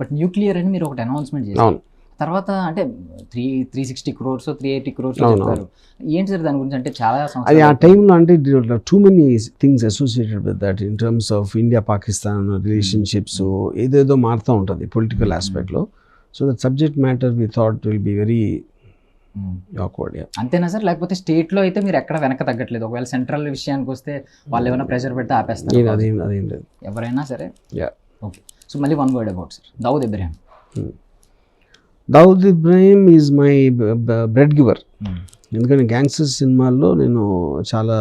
But nuclear అని మీరు ఒకటి అనౌన్స్మెంట్ చేశారు. తర్వాత అంటే three three sixty crores three eighty crores చెప్పారు. ఏంటి సార్ దాని గురించి? అంటే చాలా అది ఆ టైంలో అంటే too many things associated with that in terms of India Pakistan relationships ఏదేదో మారుతూ ఉంటుంది political ఆస్పెక్ట్లో so that subject matter we thought will be very అంతేనా సార్? లేకపోతే స్టేట్లో అయితే మీరు ఎక్కడ వెనక తగ్గట్లేదు. ఒకవేళ సెంట్రల్ విషయానికి వస్తే వాళ్ళు ఏమైనా ప్రెషర్ పెడితే ఆపేస్తారు అదేం అదేం లేదు ఎవరైనా సరే. యా ఓకే సో మళ్ళీ one word about sir Dawood Ibrahim Dawood Ibrahim is my bread giver ఎందుకంటే గ్యాంగ్స్టర్స్ సినిమాల్లో నేను చాలా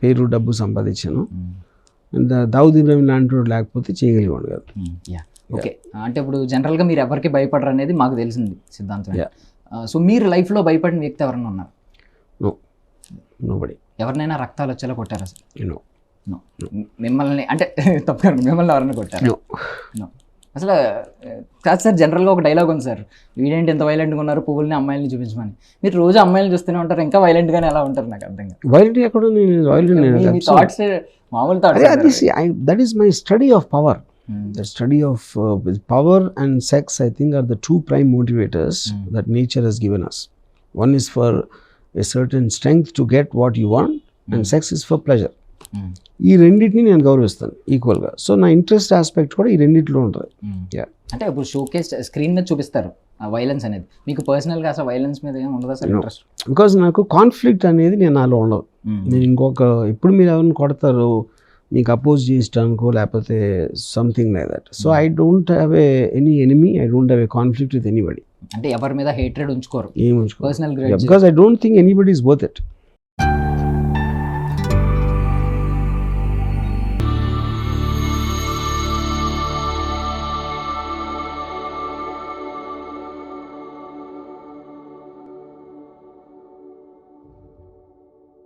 పేరు డబ్బు సంపాదించాను. అండ్ దావుద్ ఇబ్రాహిం లాంటి వాడు లేకపోతే చేయగలిగేవాడు కాదు. యా ఓకే అంటే ఇప్పుడు జనరల్గా మీరు ఎవరికి భయపడరు అనేది మాకు తెలిసింది సిద్ధాంతం. సో మీరు లైఫ్లో భయపడిన వ్యక్తి ఎవరైనా ఉన్నారు? నో నోబడి ఎవరినైనా రక్తాలు వచ్చేలా కొట్టారా సార్ No. మిమ్మల్ని అంటే తప్పకుండా మిమ్మల్ని ఎవరైనా కొట్టారు. అసలు కాదు సార్ జనరల్గా ఒక డైలాగ్ ఉంది సార్. వీడేంటి ఎంత వైలెంట్గా ఉన్నారు పువ్వుల్ని అమ్మాయిల్ని చూపించమని. మీరు రోజు అమ్మాయిలు చూస్తూనే ఉంటారు ఇంకా వైలెంట్గానే ఎలా ఉంటారు నాకు అర్థం కాదు. వైలెంట్ ఎక్కడ వైలెంట్ థాట్స్ మామూలు thoughts that is my study of power the study of uh, power and sex i think are the two prime motivators Mm. that nature has given us. One is for a certain strength to get what you want and Mm. sex is for pleasure. ఈ రెండింటిని నేను గౌరవిస్తాను ఈక్వల్గా so నా interest aspect కూడా ఈ రెండింటిలో ఉంటుంది. Yeah. అంటే ఇప్పుడు షోకేస్ స్క్రీన్ మీద చూపిస్తారు ఆ వైలెన్స్ అనేది. మీకు పర్సనల్గా అసలు వైలెన్స్ మీద ఏం ఉండదా సార్ No. ఇంట్రెస్ట్ బికాజ్ నాకు కాన్ఫ్లిక్ట్ అనేది నేను నాలో ఉండదు. నేను ఇంకొక ఎప్పుడు మీరు ఎవరిని కొడతారు మీకు అపోజ్ చేసడానికో లేకపోతే something like that so I don't have a any enemy I don't have a conflict with anybody అంటే ఎవరి మీద హేట్రెడ్ ఉంచుకోరు. ఏం ఉంచుకో personal because I don't think anybody is worth it